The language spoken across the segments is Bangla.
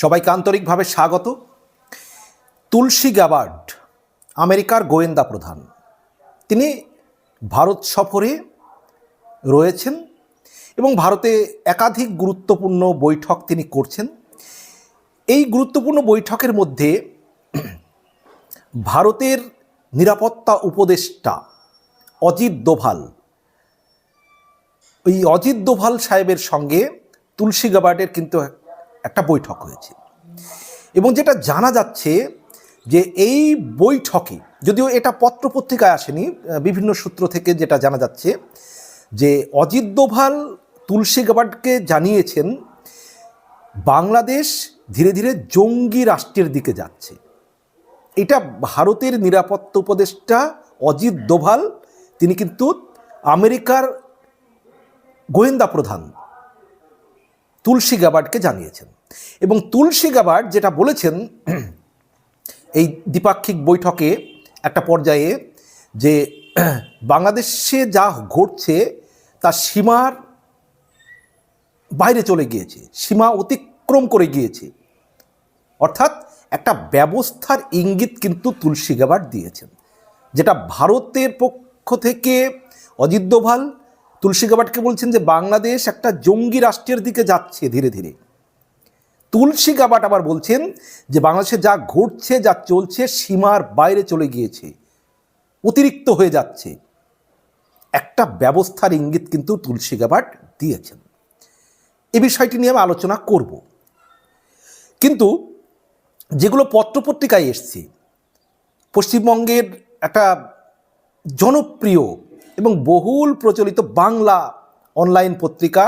সবাইকে আন্তরিকভাবে স্বাগত। তুলসী গ্যাবার্ড আমেরিকার গোয়েন্দা প্রধান। তিনি ভারত সফরে রয়েছেন এবং ভারতে একাধিক গুরুত্বপূর্ণ বৈঠক তিনি করছেন। এই গুরুত্বপূর্ণ বৈঠকের মধ্যে ভারতের নিরাপত্তা উপদেষ্টা অজিত দোভাল ওই অজিত দোভাল সাহেবের সঙ্গে তুলসী গাবার্ডের কিন্তু একটা বৈঠক হয়েছে। এবং যেটা জানা যাচ্ছে যে এই বৈঠকে, যদিও এটা পত্রপত্রিকায় আসেনি বিভিন্ন সূত্র থেকে যেটা জানা যাচ্ছে যে অজিত দোভাল তুলসী গাবার্ডকে জানিয়েছেন, বাংলাদেশ ধীরে ধীরে জঙ্গি রাষ্ট্রের দিকে যাচ্ছে। এটা ভারতের নিরাপত্তা উপদেষ্টা অজিত দোভাল, তিনি কিন্তু আমেরিকার গোয়েন্দা প্রধান তুলসী গাবার্ডকে জানিয়েছেন। এবং তুলসী গাবার্ড যেটা বলেছেন, এই দ্বিপাক্ষিক বৈঠকে একটা পর্যায়ে যে বাংলাদেশে যা ঘটছে তা সীমার বাইরে চলে গিয়েছে, সীমা অতিক্রম করে গিয়েছে। অর্থাৎ একটা ব্যবস্থার ইঙ্গিত কিন্তু তুলসী গাবার্ড দিয়েছেন, যেটা ভারতের পক্ষ থেকে অজিত দোভাল, তুলসী গাবার্ডকে বলছেন যে বাংলাদেশ একটা জঙ্গি রাষ্ট্রের দিকে যাচ্ছে ধীরে ধীরে। তুলসী গাবাট আবার বলছেন যে বাংলাদেশে যা ঘটছে, যা চলছে সীমার বাইরে চলে গিয়েছে, অতিরিক্ত হয়ে যাচ্ছে। একটা ব্যবস্থার ইঙ্গিত কিন্তু তুলসী গাবাট দিয়েছেন। এ বিষয়টি নিয়ে আমি আলোচনা করব। কিন্তু যেগুলো পত্রপত্রিকায় এসছে, পশ্চিমবঙ্গের একটা জনপ্রিয় এবং বহুল প্রচলিত বাংলা অনলাইন পত্রিকা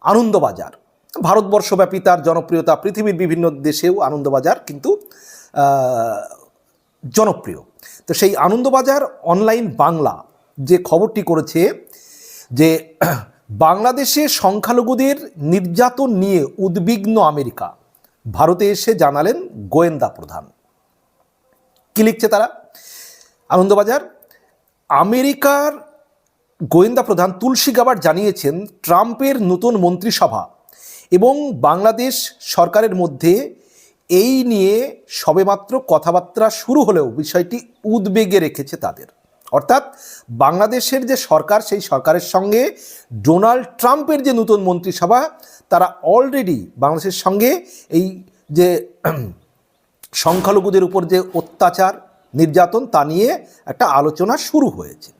আনন্দবাজার। ভারতবর্ষব্যাপী তার জনপ্রিয়তা পৃথিবীর বিভিন্ন দেশেও আনন্দবাজার কিন্তু জনপ্রিয়। তো সেই আনন্দবাজার অনলাইন বাংলা যে খবরটি করেছে যে, বাংলাদেশে সংখ্যালঘুদের নির্যাতন নিয়ে উদ্বিগ্ন আমেরিকা, ভারতে এসে জানালেন গোয়েন্দা প্রধান। কি লিখছে তারা? আনন্দবাজার, আমেরিকার গোয়েন্দা প্রধান তুলসী গাবার জানিয়েছেন, ট্রাম্পের নতুন মন্ত্রিসভা এবং বাংলাদেশ সরকারের মধ্যে এই নিয়ে সবেমাত্র কথাবার্তা শুরু হলেও বিষয়টি উদ্বেগে রেখেছে তাদের। অর্থাৎ বাংলাদেশের যে সরকার, সেই সরকারের সঙ্গে ডোনাল্ড ট্রাম্পের যে নতুন মন্ত্রিসভা, তারা অলরেডি বাংলাদেশের সঙ্গে এই যে সংখ্যালঘুদের উপর যে অত্যাচার, নির্যাতন, তা নিয়ে একটা আলোচনা শুরু হয়েছে।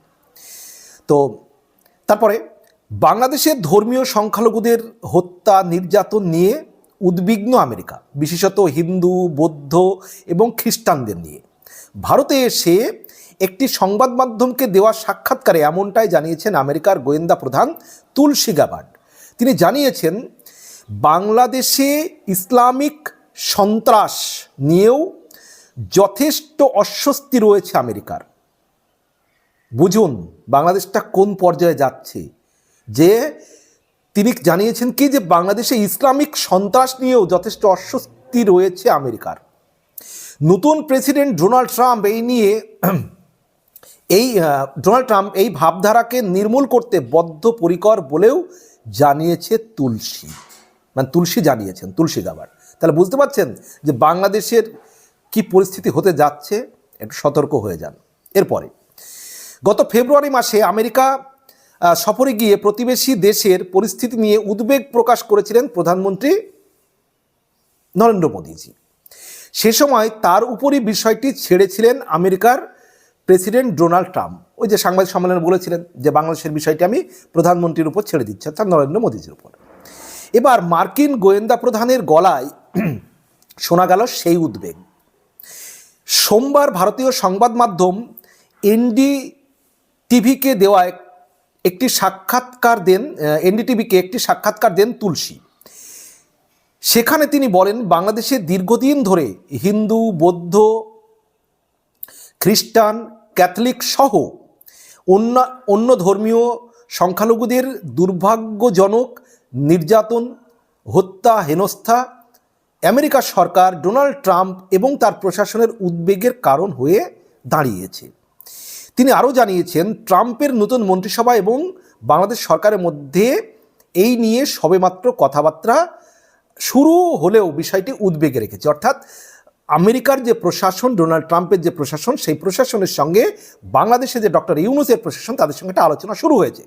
তো তারপরে বাংলাদেশের ধর্মীয় সংখ্যালঘুদের হত্যা, নির্যাতন নিয়ে উদ্বিগ্ন আমেরিকা, বিশেষত হিন্দু, বৌদ্ধ এবং খ্রিস্টানদের নিয়ে। ভারতে এসে একটি সংবাদ মাধ্যমকে দেওয়া সাক্ষাৎকারে এমনটাই জানিয়েছেন আমেরিকার গোয়েন্দা প্রধান তুলসী গাবার্ড তিনি জানিয়েছেন, বাংলাদেশে ইসলামিক সন্ত্রাস নিয়েও যথেষ্ট অস্বস্তি রয়েছে আমেরিকার। বুঝুন, বাংলাদেশটা কোন পর্যায়ে যাচ্ছে? যে তিনি জানিয়েছেন কি যে বাংলাদেশে ইসলামিক সন্ত্রাস নিয়েও যথেষ্ট অস্বস্তি রয়েছে আমেরিকার। নতুন প্রেসিডেন্ট ডোনাল্ড ট্রাম্প এই নিয়ে এই ডোনাল্ড ট্রাম্প এই ভাবধারাকে নির্মূল করতে বদ্ধপরিকর বলেও জানিয়েছে তুলসী। মানে তুলসী জানিয়েছেন, তুলসী গাবার তাহলে বুঝতে পারছেন যে বাংলাদেশের কি পরিস্থিতি হতে যাচ্ছে? একটু সতর্ক হয়ে যান। এরপরে, গত ফেব্রুয়ারি মাসে আমেরিকা সফরে গিয়ে প্রতিবেশী দেশের পরিস্থিতি নিয়ে উদ্বেগ প্রকাশ করেছিলেন প্রধানমন্ত্রী নরেন্দ্র মোদীজি। সে সময় তার উপরই বিষয়টি ছেড়েছিলেন আমেরিকার প্রেসিডেন্ট ডোনাল্ড ট্রাম্প। ওই যে সাংবাদিক সম্মেলনে বলেছিলেন যে, বাংলাদেশের বিষয়টি আমি প্রধানমন্ত্রীর উপর ছেড়ে দিচ্ছি, অর্থাৎ নরেন্দ্র মোদীজির উপর। এবার মার্কিন গোয়েন্দা প্রধানের গলায় শোনা গেল সেই উদ্বেগ। সোমবার ভারতীয় সংবাদ মাধ্যম এনডি টিভিকে দেওয়া এক- একটি সাক্ষাৎকার দেন এনডিটিভিকে একটি সাক্ষাৎকার দেন তুলসী। সেখানে তিনি বলেন, বাংলাদেশে দীর্ঘদিন ধরে হিন্দু, বৌদ্ধ, খ্রিস্টান, ক্যাথলিক সহ অন্য অন্য ধর্মীয় সংখ্যালঘুদের দুর্ভাগ্যজনক নির্যাতন, হত্যা, হেনস্থা আমেরিকা সরকার ডোনাল্ড ট্রাম্প এবং তার প্রশাসনের উদ্বেগের কারণ হয়ে দাঁড়িয়েছে। তিনি আরও জানিয়েছেন, ট্রাম্পের নতুন মন্ত্রিসভা এবং বাংলাদেশ সরকারের মধ্যে এই নিয়ে সবেমাত্র কথাবার্তা শুরু হলেও বিষয়টি উদ্বেগে রেখেছে। অর্থাৎ আমেরিকার যে প্রশাসন, ডোনাল্ড ট্রাম্পের যে প্রশাসন, সেই প্রশাসনের সঙ্গে বাংলাদেশে যে ডক্টর ইউনুসের প্রশাসন, তাদের সঙ্গে একটা আলোচনা শুরু হয়েছে।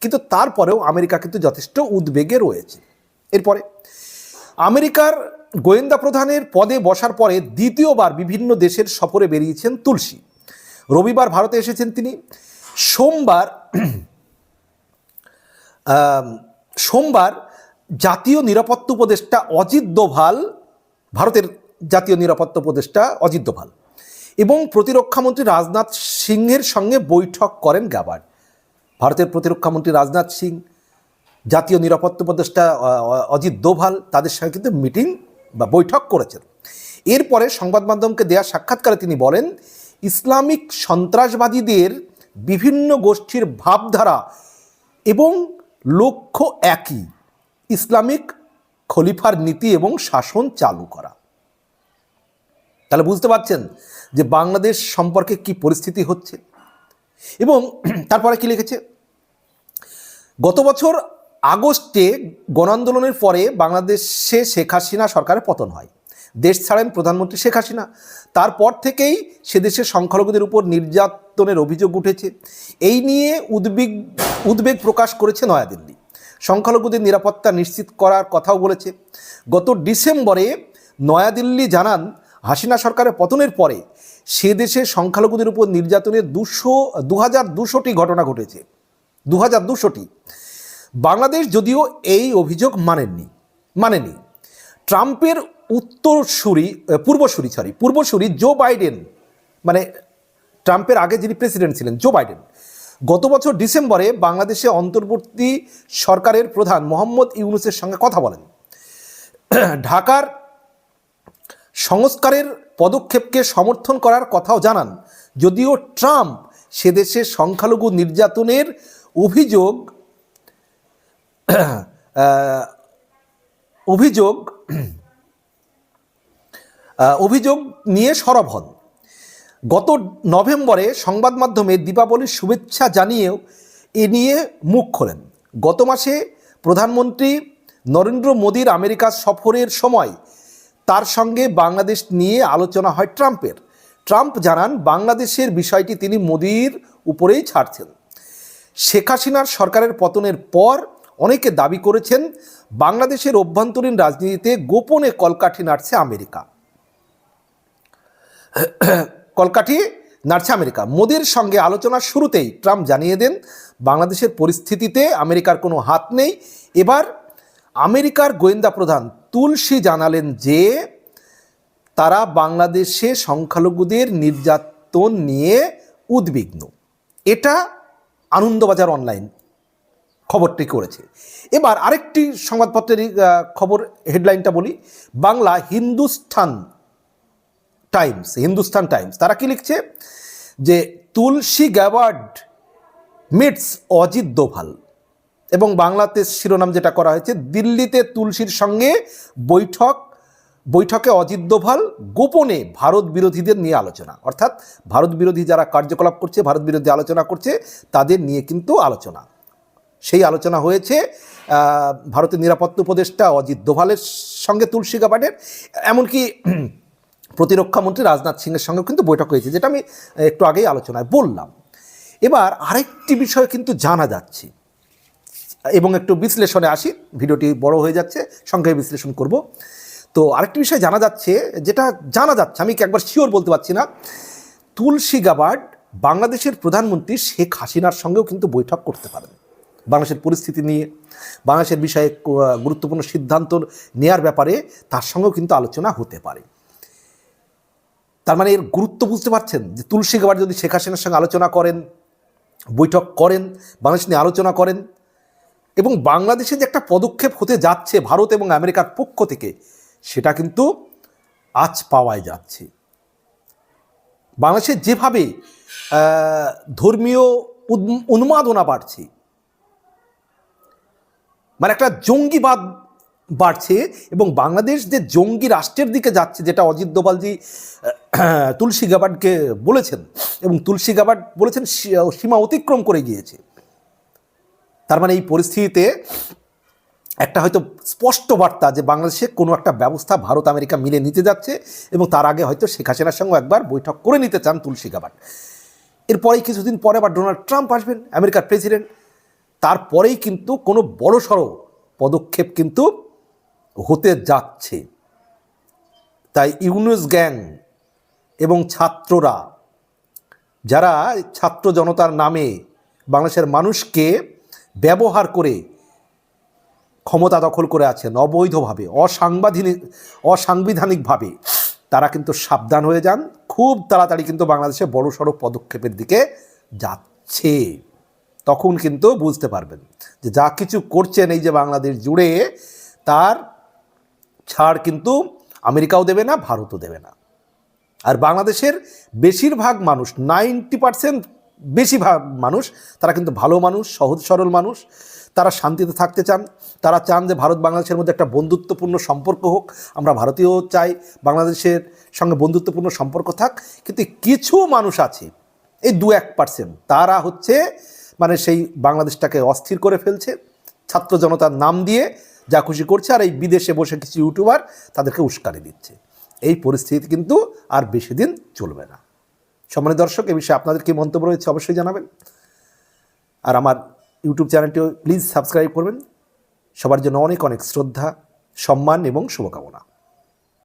কিন্তু তারপরেও আমেরিকা কিন্তু যথেষ্ট উদ্বেগে রয়েছে। এরপরে, আমেরিকার গোয়েন্দা প্রধানের পদে বসার পরে দ্বিতীয়বার বিভিন্ন দেশের সফরে বেরিয়েছেন তুলসী। রবিবার ভারতে এসেছেন তিনি। সোমবার সোমবার জাতীয় নিরাপত্তা উপদেষ্টা অজিত দোভাল, ভারতের জাতীয় নিরাপত্তা উপদেষ্টা অজিত দোভাল এবং প্রতিরক্ষামন্ত্রী রাজনাথ সিংহের সঙ্গে বৈঠক করেন গ্যাবার্ড। ভারতের প্রতিরক্ষামন্ত্রী রাজনাথ সিং, জাতীয় নিরাপত্তা উপদেষ্টা অজিত দোভাল তাদের সঙ্গে কিন্তু মিটিং বা বৈঠক করেছেন। এরপরে সংবাদ মাধ্যমকে দেয়া সাক্ষাৎকারে তিনি বলেন ইসলামিক সন্ত্রাসবাদীদের বিভিন্ন গোষ্ঠীর ভাবধারা এবং লক্ষ্য একই, ইসলামিক খলিফার নীতি এবং শাসন চালু করা। তাহলে বুঝতে পারছেন যে বাংলাদেশ সম্পর্কে কি পরিস্থিতি হচ্ছে। এবং তারপরে কি লিখেছে? গত বছর আগস্টে গণ আন্দোলনের পরে বাংলাদেশে শেখ হাসিনা সরকারের পতন হয়। দেশ ছাড়েন প্রধানমন্ত্রী শেখ হাসিনা। তারপর থেকেই সে দেশের সংখ্যালঘুদের উপর নির্যাতনের অভিযোগ উঠেছে। এই নিয়ে উদ্বেগ উদ্বেগ প্রকাশ করেছে নয়াদিল্লি। সংখ্যালঘুদের নিরাপত্তা নিশ্চিত করার কথাও বলেছে। গত ডিসেম্বরে নয়াদিল্লি জানান, হাসিনা সরকারের পতনের পরে সে দেশে সংখ্যালঘুদের উপর নির্যাতনের দুশো দু হাজার দুশোটি ঘটনা ঘটেছে। দু হাজার দুশোটি। বাংলাদেশ যদিও এই অভিযোগ মানেননি, মানেনি। ট্রাম্পের উত্তরসূরি পূর্বসূরি সরি পূর্বসূরি জো বাইডেন মানে ট্রাম্পের আগে যিনি প্রেসিডেন্ট ছিলেন জো বাইডেন গত বছর ডিসেম্বরে বাংলাদেশে অন্তর্বর্তী সরকারের প্রধান মোহাম্মদ ইউনুসের সঙ্গে কথা বলেন। ঢাকার সংস্কারের পদক্ষেপকে সমর্থন করার কথাও জানান। যদিও ট্রাম্প সে দেশে সংখ্যালঘু নির্যাতনের অভিযোগ অভিযোগ অভিযোগ নিয়ে সরব হন। গত নভেম্বরে সংবাদ মাধ্যমে দীপাবলির শুভেচ্ছা জানিয়েও এ নিয়ে মুখ খোলেন। গত মাসে প্রধানমন্ত্রী নরেন্দ্র মোদীর আমেরিকা সফরের সময় তার সঙ্গে বাংলাদেশ নিয়ে আলোচনা হয় ট্রাম্পের। ট্রাম্প জানান, বাংলাদেশের বিষয়টি তিনি মোদীর উপরেই ছাড়ছেন। শেখ হাসিনার সরকারের পতনের পর অনেকে দাবি করেছেন, বাংলাদেশের অভ্যন্তরীণ রাজনীতিতে গোপনে কলকাঠি নাড়ছে আমেরিকা। কলকাঠি নাড়ছে আমেরিকা। মোদির সঙ্গে আলোচনার শুরুতেই ট্রাম্প জানিয়ে দেন, বাংলাদেশের পরিস্থিতিতে আমেরিকার কোনো হাত নেই। এবার আমেরিকার গোয়েন্দা প্রধান তুলসী জানালেন যে, তারা বাংলাদেশে সংখ্যালঘুদের নির্যাতন নিয়ে উদ্বিগ্ন। এটা আনন্দবাজার অনলাইন খবরটি করেছে। এবার আরেকটি সংবাদপত্রের খবর, হেডলাইনটা বলি। বাংলা হিন্দুস্থান টাইমস হিন্দুস্তান টাইমস তারা কি লিখছে? যে Tulsi Gabbard meets Ajit Doval. এবং বাংলাতে শিরোনাম যেটা করা হয়েছে, দিল্লিতে তুলসীর সঙ্গে বৈঠক, বৈঠকে অজিত দোভাল, গোপনে ভারত বিরোধীদের নিয়ে আলোচনা। অর্থাৎ ভারত বিরোধী যারা কার্যকলাপ করছে, ভারত বিরোধী আলোচনা করছে, তাদের নিয়ে কিন্তু আলোচনা। সেই আলোচনা হয়েছে ভারতের নিরাপত্তা উপদেষ্টা অজিত দোভালের সঙ্গে তুলসী গাবার্ডের। এমনকি প্রতিরক্ষামন্ত্রী রাজনাথ সিংয়ের সঙ্গে কিন্তু বৈঠক হয়েছে, যেটা আমি একটু আগেই আলোচনায় বললাম। এবার আরেকটি বিষয় কিন্তু জানা যাচ্ছে। এবং একটু বিশ্লেষণে আসি, ভিডিওটি বড় হয়ে যাচ্ছে সংখ্যায় বিশ্লেষণ করব। তো আরেকটি বিষয় জানা যাচ্ছে, যেটা জানা যাচ্ছে, আমি একবার শিওর বলতে পারছি না, তুলসী গাবার্ড বাংলাদেশের প্রধানমন্ত্রী শেখ হাসিনার সঙ্গেও কিন্তু বৈঠক করতে পারেন। বাংলাদেশের পরিস্থিতি নিয়ে, বাংলাদেশের বিষয়ে গুরুত্বপূর্ণ সিদ্ধান্ত নেয়ার ব্যাপারে তার সঙ্গেও কিন্তু আলোচনা হতে পারে। তার মানে এর গুরুত্ব বুঝতে পারছেন যে তুলসী গাবার্ড যদি শেখ হাসিনার সঙ্গে আলোচনা করেন বৈঠক করেন বাংলাদেশ নিয়ে আলোচনা করেন এবং বাংলাদেশে যে একটা পদক্ষেপ হতে যাচ্ছে ভারত এবং আমেরিকার পক্ষ থেকে সেটা কিন্তু আজ পাওয়াই যাচ্ছে। বাংলাদেশে যেভাবে ধর্মীয় উন্মাদনা বাড়ছে মানে একটা জঙ্গিবাদ বাড়ছে এবং বাংলাদেশ যে জঙ্গি রাষ্ট্রের দিকে যাচ্ছে যেটা অজিত দোভালজি আহ, তুলসী গাবার্ডকে বলেছেন এবং তুলসী গাবার্ড বলেছেন সীমা অতিক্রম করে গিয়েছে। তার মানে এই পরিস্থিতিতে একটা হয়তো স্পষ্ট বার্তা যে বাংলাদেশে কোনো একটা ব্যবস্থা ভারত আমেরিকা মিলে নিতে যাচ্ছে এবং তার আগে হয়তো শেখ হাসিনার সঙ্গে একবার বৈঠক করে নিতে চান তুলসী গাবাট। এরপরেই কিছুদিন পরে আবার ডোনাল্ড ট্রাম্প আসবেন, আমেরিকার প্রেসিডেন্ট। তারপরেই কিন্তু কোনো বড় সড়ো পদক্ষেপ কিন্তু হতে যাচ্ছে। তাই ইউনুস গ্যাং এবং ছাত্ররা, যারা ছাত্র জনতার নামে বাংলাদেশের মানুষকে ব্যবহার করে ক্ষমতা দখল করে আছেন, অবৈধভাবে অসাংবিধানিক অসাংবিধানিকভাবে, তারা কিন্তু সাবধান হয়ে যান। খুব তাড়াতাড়ি কিন্তু বাংলাদেশে বড় সড়ো পদক্ষেপের দিকে যাচ্ছে। তখন কিন্তু বুঝতে পারবেন যে যা কিছু করছেন এই যে বাংলাদেশ জুড়ে, তার ছাড় কিন্তু আমেরিকাও দেবে না, ভারতও দেবে না। আর বাংলাদেশের বেশিরভাগ মানুষ নাইনটি পার্সেন্ট বেশিরভাগ মানুষ, তারা কিন্তু ভালো মানুষ, সহজ সরল মানুষ। তারা শান্তিতে থাকতে চান। তারা চান যে ভারত বাংলাদেশের মধ্যে একটা বন্ধুত্বপূর্ণ সম্পর্ক হোক। আমরা ভারতীয় চাই, বাংলাদেশের সঙ্গে বন্ধুত্বপূর্ণ সম্পর্ক থাক। কিন্তু কিছু মানুষ আছে, এই দু এক পার্সেন্ট তারা হচ্ছে মানে সেই বাংলাদেশটাকে অস্থির করে ফেলছে। ছাত্র জনতার নাম দিয়ে যা খুশি করছে, আর এই বিদেশে বসে কিছু ইউটিউবার তাদেরকে উস্কানি দিচ্ছে। এই পরিস্থিতি কিন্তু আর বেশি দিন চলবে না। সম্মানিত দর্শক, এ বিষয়ে আপনাদের কি মন্তব্য রয়েছে অবশ্যই জানাবেন। আর আমার ইউটিউব চ্যানেলটিও প্লিজ সাবস্ক্রাইব করবেন। সবার জন্য অনেক অনেক শ্রদ্ধা, সম্মান এবং শুভকামনা।